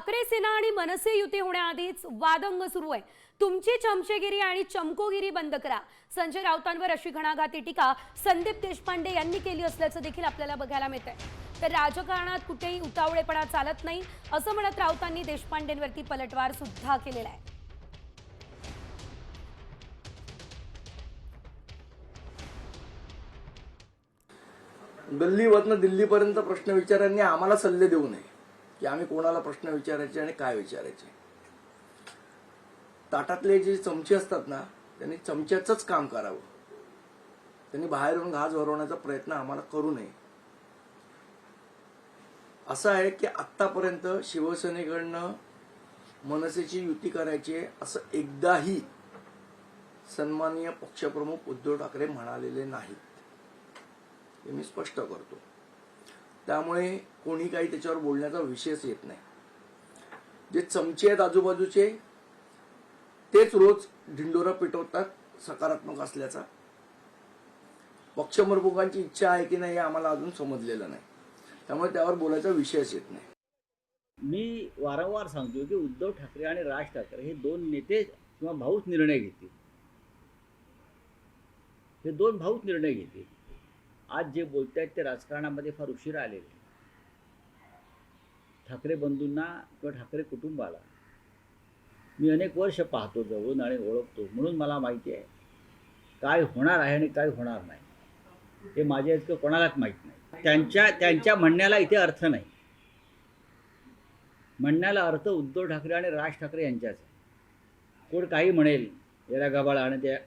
ठाकरे सेना आणि मनसे युती होण्याआधीच वादंग सुरू आहे. तुमची चमचेगिरी आणि चमकोगिरी बंद करा. संजय राऊतांवर अशी घणाघाती टीका संदीप देशपांडे यांनी केली असल्याचं देखील आपल्याला बघायला मिळत तर राजकारणात कुठेही उतावळेपणा चालत नाही असं म्हणत राऊतांनी देशपांडेंवरती पलटवार सुद्धा केलेला आहे. गल्लीवरनं दिल्लीपर्यंत प्रश्न विचारांनी आम्हाला सल्ले देऊ नये. की आम्ही कोणाला प्रश्न विचारायचे आणि काय विचारायचे. ताटातले जे चमचे असतात ना त्यांनी चमच्याचंच काम करावं. त्यांनी बाहेरून घास भरवण्याचा प्रयत्न आम्हाला करू नये. असं आहे की आत्तापर्यंत शिवसेनेकडनं मनसेची युती करायची असं एकदाही सन्माननीय पक्षप्रमुख उद्धव ठाकरे म्हणालेले नाहीत. हे मी स्पष्ट करतो. त्यामुळे कोणी काही त्याच्यावर बोलण्याचा विषयच येत नाही. जे चमचे आहेत आजूबाजूचे तेच रोज ढिंडोरा पिटवतात सकारात्मक असल्याचा. पक्षप्रमुखांची इच्छा आहे की नाही हे आम्हाला अजून समजलेलं नाही. त्यामुळे त्यावर बोलायचा विषयच येत नाही. मी वारंवार सांगतो की उद्धव ठाकरे आणि राज ठाकरे हे दोन नेते किंवा भाऊच निर्णय घेतील. हे दोन भाऊच निर्णय घेतील. आज जे बोलत आहेत ते राजकारणामध्ये फार उशिरा आलेले. ठाकरे बंधूंना किंवा ठाकरे कुटुंबाला मी अनेक वर्ष पाहतो जवळून आणि ओळखतो म्हणून मला माहिती आहे. काय होणार आहे आणि काय होणार नाही हे माझ्या इतकं कोणालाच माहीत नाही. त्यांच्या त्यांच्या म्हणण्याला इथे अर्थ नाही. म्हणण्याला अर्थ उद्धव ठाकरे आणि राज ठाकरे यांच्याच आहे कोण काही म्हणेल येरा गबाळा आणि त्या